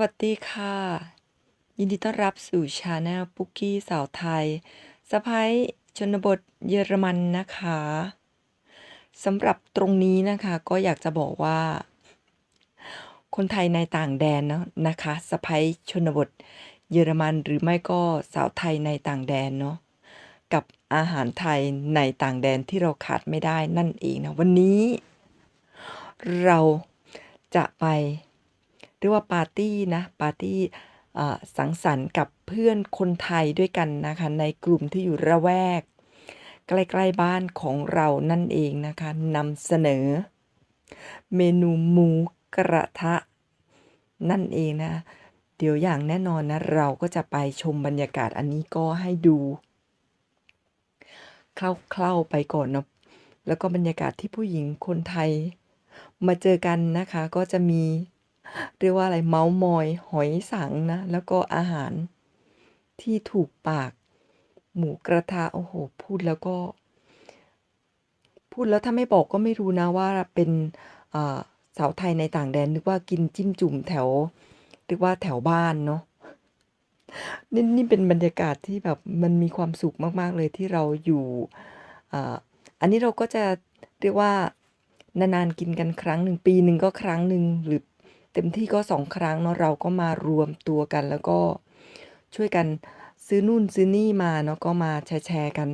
สวัสดีค่ะ ยินดีต้อนรับสู่ชาแนลปุกกี้สาวไทยสะพ้ายชนบทเยอรมันนะคะสำหรับตรงนี้นะคะก็อยากจะบอกว่า คนไทยในต่างแดนเนาะนะคะสะพ้ายชนบทเยอรมันหรือไม่ก็สาวไทยในต่างแดนเนาะกับอาหารไทยในต่างแดนที่เราขาดไม่ได้นั่นเองนะวันนี้ เราจะไป เรียกว่าปาร์ตี้นะปาร์ตี้สังสรรค์กับเพื่อนคนไทยด้วยกันนะคะในกลุ่มที่อยู่ระแวก ใกล้ๆบ้านของเรานั่นเองนะคะนำเสนอ เมนูหมูกระทะ นั่นเองนะ เดี๋ยวอย่างแน่นอนนะ เราก็จะไปชมบรรยากาศอันนี้ก็ให้ดูคร่าวๆไปก่อนเนาะแล้วก็บรรยากาศที่ผู้หญิงคนไทย มาเจอกันนะคะก็จะมี เรียกว่าอะไรเมาส์มอยหอยสังนะ แล้วก็อาหารที่ถูกปาก หมูกระทะโอ้โห พูดแล้วก็ พูดแล้วถ้าไม่บอกก็ไม่รู้นะว่าเป็นสาวไทยในต่างแดนนึกว่ากินจิ้มจุ่มแถวเรียกว่าแถวบ้านเนาะนี่นี่เป็นบรรยากาศที่แบบมันมีความสุขมาก ๆ เลยที่เราอยู่ออันนี้เราก็จะเรียกว่านานๆกินกันครั้งหนึ่งปีหนึ่งก็ครั้งหนึ่งหรือ ต็มที่ก็สองครั้งเนาะเราก็มารวมตัวกัน แล้วก็ช่วยกันซื้อนู่นซื้อนี่มาเนาะก็มาแชร์ๆกัน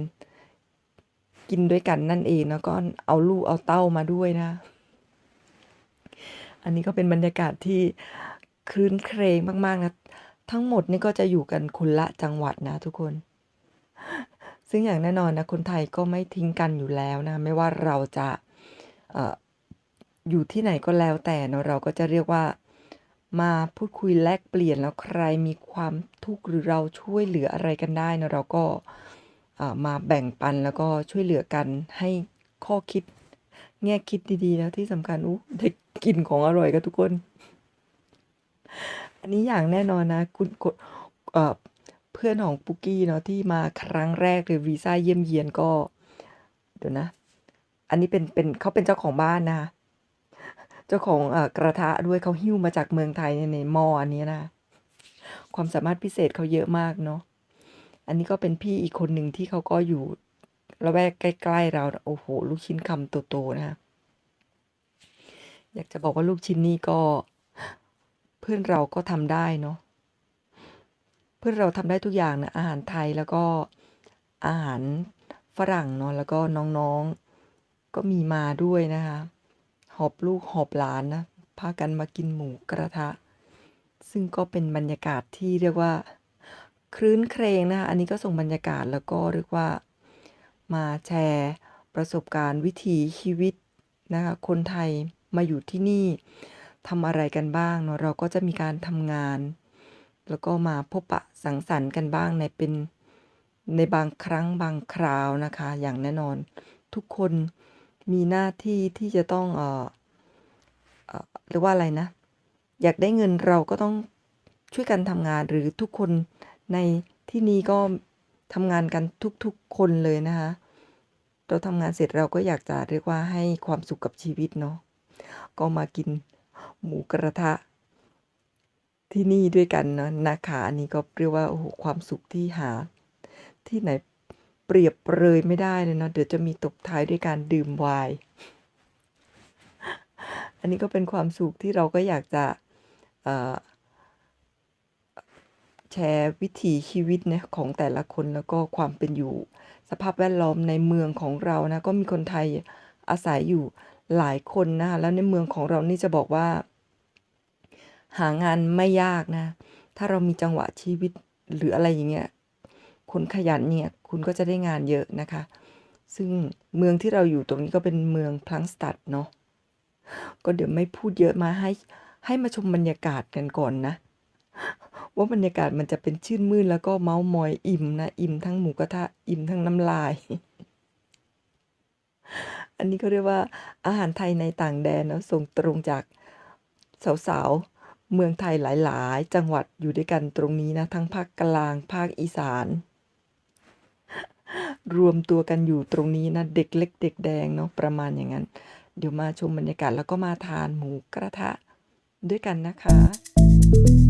กินด้วยกันนั่นเองแล้วก็เอาลูกเอาเต้ามาด้วยนะ อันนี้ก็เป็นบรรยากาศที่คลื้นเครงมากๆนะทั้งหมดนี่ก็จะอยู่กันคนละจังหวัดนะทุกคน ซึ่งอย่างแน่นอนนะคนไทยก็ไม่ทิ้งกันอยู่แล้วนะ ไม่ว่าเราจะ อยู่ที่ไหนก็แล้วแต่เนาะเราก็จะเรียกว่ามาพูดคุยแลกเปลี่ยนแล้วใครมีความทุกข์หรือเราช่วยเหลืออะไรกันได้เนาะเราก็มาแบ่งปันแล้วก็ช่วยเหลือกันให้ข้อคิด แง่คิดดีๆ แล้วที่สำคัญอู้ได้กินของอร่อยกันทุกคน อันนี้อย่างแน่นอนนะ คุณเพื่อนของปุกกี้เนาะที่มาครั้งแรกเลยวีซ่าเยี่ยมเยียนก็ เดี๋ยวนะ อันนี้เป็นเป็นเขาเป็นเจ้าของบ้านนะ เจ้าของอกระทะด้วยเขาหิ้วมาจากเมืองไทยในในหม้ออันนี้นะ ความสามารถพิเศษเขาเยอะมากเนาะอันนี้ก็เป็นพี่อีกคนหนึ่งที่เขาก็อยู่ระแวกใกล้ ๆ เราโอ้โห ลูกชิ้นคำโตๆนะอยากจะบอกว่าลูกชิ้นนี่ก็เพื่อนเราก็ทำได้เนาะเพื่อนเราทำได้ทุกอย่างนะอาหารไทยแล้วก็อาหารฝรั่งเนาะแล้วก็น้องๆก็มีมาด้วยนะคะ หอบลูกหอบหลานนะพากันมากินหมูกระทะ ซึ่งก็เป็นบรรยากาศที่เรียกว่าคลื้นเครงนะคะอันนี้ก็ส่งบรรยากาศแล้วก็เรียกว่ามาแชร์ประสบการณ์วิถีชีวิตนะคะคนไทยมาอยู่ที่นี่ทำอะไรกันบ้างเนาะเราก็จะมีการทำงาน แล้วก็มาพบปะสังสรรค์กันบ้างในเป็นในบางครั้งบางคราวนะคะ อย่างแน่นอนทุกคน มีหน้าที่ที่จะต้องเอ่อเอ่อเรียกว่าอะไรนะ อยากได้เงินเราก็ต้องช่วยกันทำงานหรือทุกคนในที่นี้ก็ทำงานกันทุกๆคนเลยนะคะ เราทำงานเสร็จเราก็อยากจะเรียกว่าให้ความสุขกับชีวิตเนาะก็มากินหมูกระทะ ที่นี่ด้วยกันเนาะนะคะอันนี้ก็เรียกว่าโอ้โหความสุขที่หา ที่ไหน เปรียบเปรยไม่ได้เลยเนาะเดี๋ยวจะมีตบท้ายด้วยการดื่มไวน์อันนี้ก็เป็นความสุขที่เราก็อยากจะแชร์วิถีชีวิตเนี่ยของแต่ละคนแล้วก็ความเป็นอยู่ สภาพแวดล้อมในเมืองของเรานะก็มีคนไทยอาศัยอยู่หลายคนนะคะแล้วในเมืองของเรานี่จะบอกว่า หางานไม่ยากนะ ถ้าเรามีจังหวะชีวิตหรืออะไรอย่างเงี้ย คนขยันเนี่ยคุณก็จะได้งานเยอะนะคะ ซึ่งเมืองที่เราอยู่ตรงนี้ก็เป็นเมืองพลังสตัดเนาะก็เดี๋ยวไม่พูดเยอะมาให้ให้มาชมบรรยากาศกันก่อนนะ ว่าบรรยากาศมันจะเป็นชื่นมื่นแล้วก็เมาส์มอยอิ่มนะอิ่มทั้งหมูกระทะอิ่มทั้งน้ำลาย อันนี้ก็เรียกว่าอาหารไทยในต่างแดนเนาะส่งตรงจากสาวๆ เมืองไทยหลาย ๆ จังหวัดอยู่ด้วยกันตรงนี้นะ ทั้งภาคกลางภาคอีสาน รวมตัวกันอยู่ตรงนี้นะเด็กเล็กเด็กแดงเนาะประมาณอย่างนั้น เดี๋ยวมาชมบรรยากาศแล้วก็มาทานหมูกระทะด้วยกันนะคะ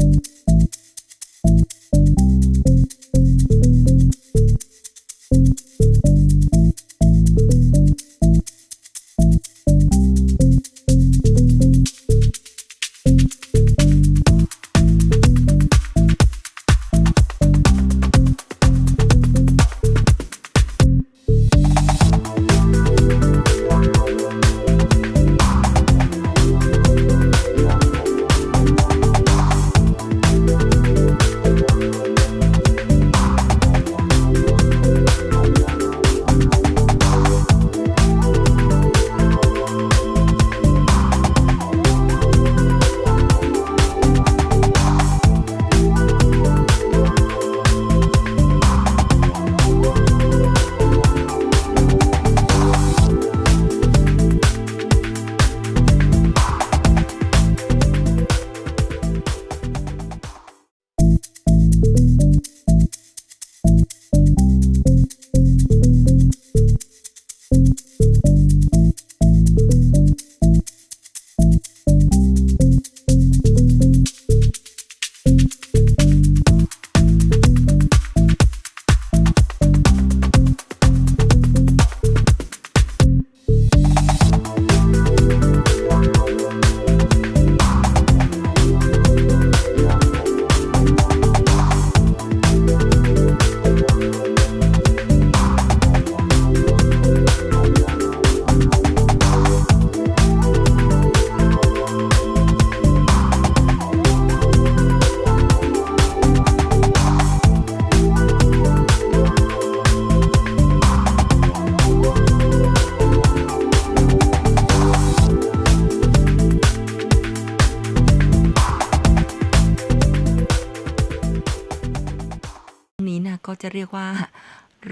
ก็จะเรียกว่า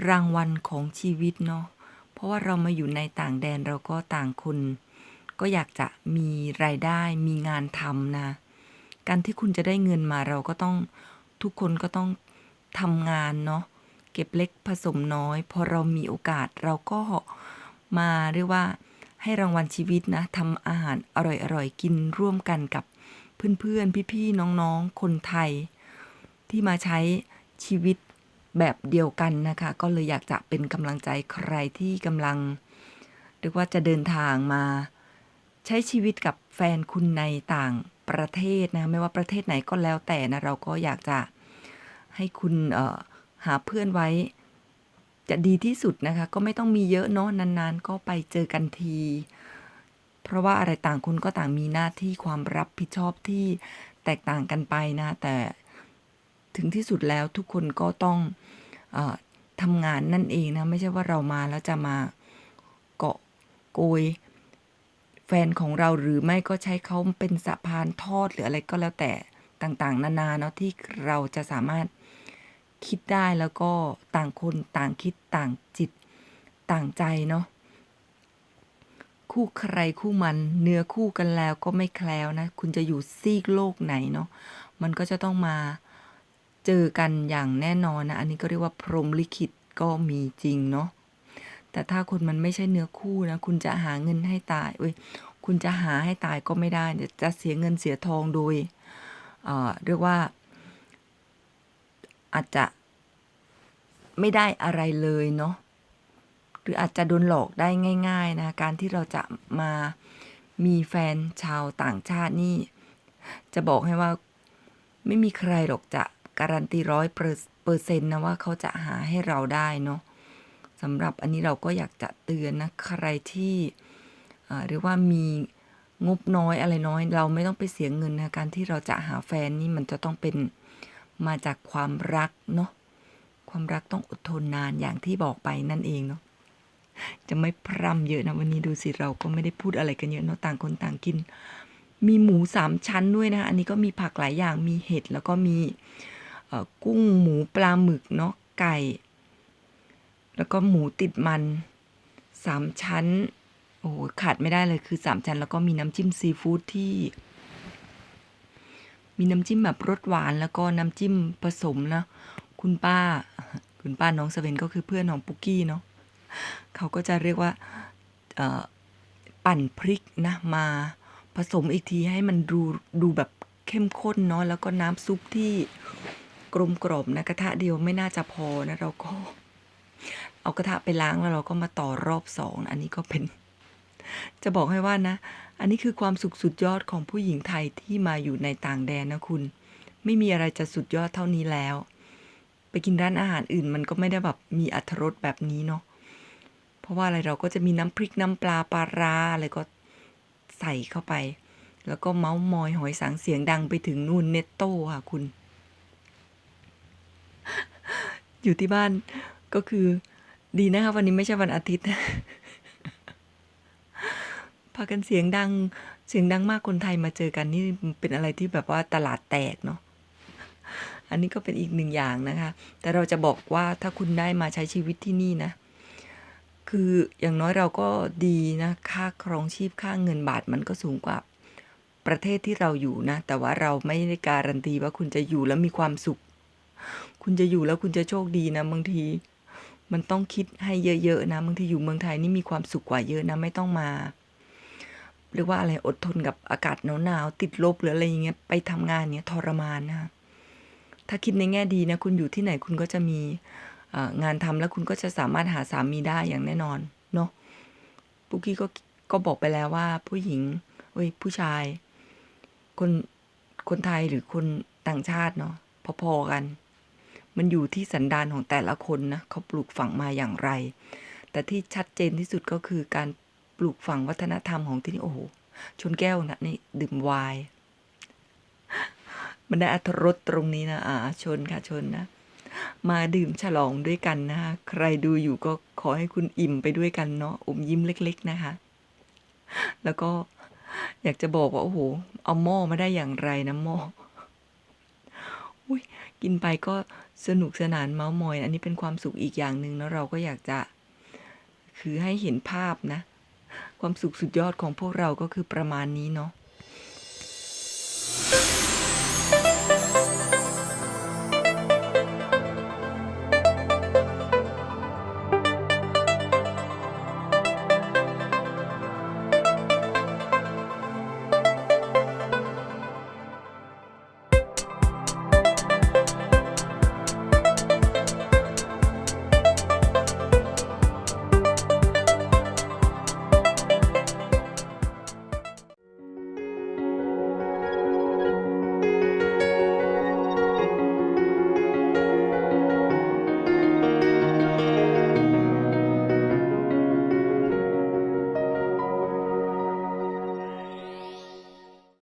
รางวัลของชีวิตเนาะเพราะว่าเรามาอยู่ในต่างแดนเราก็ต่างคน ก็อยากจะมีรายได้มีงานทำนะ การที่คุณจะได้เงินมาเราก็ต้องทุกคนก็ต้องทำงานเนาะเก็บเล็กผสมน้อย พอเรามีโอกาสเราก็มาเรียกว่าให้รางวัลชีวิตนะทำอาหารอร่อยๆกินร่วมกันกับเพื่อนๆ พี่ๆ น้องๆ คนไทย ที่มาใช้ชีวิต แบบเดียวกันนะคะ ก็เลยอยากจะเป็นกำลังใจใครที่กำลังเรียกว่าจะเดินทางมา ใช้ชีวิตกับแฟนคุณในต่างประเทศนะ ไม่ว่าประเทศไหนก็แล้วแต่นะ เราก็อยากจะให้คุณเอ่อหาเพื่อนไว้ จะดีที่สุดนะคะ ก็ไม่ต้องมีเยอะเนาะนานๆ ก็ไปเจอกันที เพราะว่าอะไรต่างคนก็ต่างมีหน้าที่ความรับผิดชอบที่แตกต่างกันไปนะ แต่ ถึงที่สุดแล้วทุกคนก็ต้องอทำงานนั่นเองนะ ไม่ใช่ว่าเรามาแล้วจะมาเกาะโกยแฟนของเราหรือไม่ก็ใช้เขาเป็นสะพานทอดหรืออะไรก็แล้วแต่ต่างๆ นานาเนาะที่เราจะสามารถคิดได้แล้วก็ต่างคนต่างคิดต่างจิตต่างใจเนาะคู่ใครคู่มันเนื้อคู่กันแล้วก็ไม่แคล้วนะ คุณจะอยู่ซีกโลกไหนเนาะมันก็จะต้องมา เจอกันอย่างแน่นอนนะ อันนี้ก็เรียกว่าพรหมลิขิตก็มีจริงเนาะแต่ถ้าคนมันไม่ใช่เนื้อคู่นะ คุณจะหาเงินให้ตายเว้ยคุณจะหาให้ตายก็ไม่ได้จะเสียเงินเสียทองโดยเอ่อเรียกว่า อาจจะไม่ได้อะไรเลยเนาะหรืออาจจะโดนหลอกได้ง่าย ๆ นะ การที่เราจะมามีแฟนชาวต่างชาตินี่ จะบอกให้ว่าไม่มีใครหรอกจะ การันตีร้อยเปอร์เซ็นต์นะว่าเขาจะหาให้เราได้เนาะสำหรับอันนี้เราก็อยากจะเตือนนะใครที่อ่าเรียกว่ามีงบน้อยอะไรน้อย เราไม่ต้องไปเสียเงินนะการที่เราจะหาแฟนนี่มันจะต้องเป็นมาจากความรักเนาะความรักต้องอดทนนานอย่างที่บอกไปนั่นเองเนาะจะไม่พร่ำเยอะนะวันนี้ดูสิเราก็ไม่ได้พูดอะไรกันเยอะเนาะต่างคนต่างกิน มีหมูสามชั้นด้วยนะคะอันนี้ก็มีผักหลายอย่างมีเห็ดแล้วก็มี กุ้งหมูปลาหมึกเนาะไก่ แล้วก็หมูติดมันสามชั้น โอ้โหขาดไม่ได้เลยคือสามชั้น แล้วก็มีน้ำจิ้มซีฟู้ดที่ มีน้ำจิ้มแบบรสหวานแล้วก็น้ำจิ้มผสมนะ คุณป้า คุณป้าน้องสเวนก็คือเพื่อนของปุกกี้เนาะเขาก็จะเรียกว่าปั่นพริกนะมาผสมอีกทีให้มันดูดูแบบเข้มข้นเนาะแล้วก็น้ำซุปที่ กลมกล่อมนะกระทะเดียวไม่น่าจะพอนะเราก็ เอากระทะไปล้างแล้วเราก็มาต่อรอบสองอันนี้ก็เป็น จะบอกให้ว่านะ อันนี้คือความสุขสุดยอดของผู้หญิงไทยที่มาอยู่ในต่างแดนนะคุณ ไม่มีอะไรจะสุดยอดเท่านี้แล้ว ไปกินร้านอาหารอื่น มันก็ไม่ได้แบบมีอรรถรสแบบนี้เนาะเพราะว่าอะไรเราก็จะมีน้ำพริกน้ำปลาปลาร้าอะไรก็ใส่เข้าไป แล้วก็เมาส์มอยหอยสังเสียงดังไปถึงนู่นเนตโต้ค่ะคุณ อยู่ที่บ้านก็คือดีนะคะวันนี้ไม่ใช่วันอาทิตย์ พากันเสียงดัง เสียงดังมากคนไทยมาเจอกันนี่เป็นอะไรที่แบบว่าตลาดแตกเนาะ อันนี้ก็เป็นอีกหนึ่งอย่างนะคะ แต่เราจะบอกว่าถ้าคุณได้มาใช้ชีวิตที่นี่นะ คืออย่างน้อยเราก็ดีนะ ค่าครองชีพค่าเงินบาทมันก็สูงกว่าประเทศที่เราอยู่นะ แต่ว่าเราไม่ได้การันตีว่าคุณจะอยู่แล้วมีความสุข คุณจะอยู่แล้วคุณจะโชคดีนะบางที มันต้องคิดให้เยอะๆนะบางทีอยู่เมืองไทยนี่มีความสุขกว่าเยอะนะไม่ต้องมาเรียกว่าอะไรอดทนกับอากาศหนาวๆติดลบหรืออะไรอย่างเงี้ยไปทำงานเนี้ยทรมานนะคะถ้าคิดในแง่ดีนะคุณอยู่ที่ไหนคุณก็จะมีงานทำแล้วคุณก็จะสามารถหาสามีได้อย่างแน่นอนเนาะปุกกี้ก็ก็บอกไปแล้วว่าผู้หญิงเว้ยผู้ชาย คนคนไทยหรือคนต่างชาติเนาะพอๆกัน มันอยู่ที่สันดานของแต่ละคนนะเขาปลูกฝังมาอย่างไร แต่ที่ชัดเจนที่สุดก็คือการปลูกฝังวัฒนธรรมของที่นี่โอ้โหชนแก้วนะนี่ดื่มไวน์มันได้อัตรสตรงนี้นะอ่าชนค่ะชนนะ มาดื่มฉลองด้วยกันนะคะใครดูอยู่ก็ขอให้คุณอิ่มไปด้วยกันเนาะอมยิ้มเล็ก ๆ นะคะ แล้วก็อยากจะบอกว่าโอ้โห เอาหม้อมาได้อย่างไรนะหม้ออุ้ยกินไปก็ สนุกสนานเมาท์มอย อันนี้เป็นความสุขอีกอย่างหนึ่งแล้วเราก็อยากจะ คือให้เห็นภาพนะ ความสุขสุดยอดของพวกเราก็คือประมาณนี้เนาะ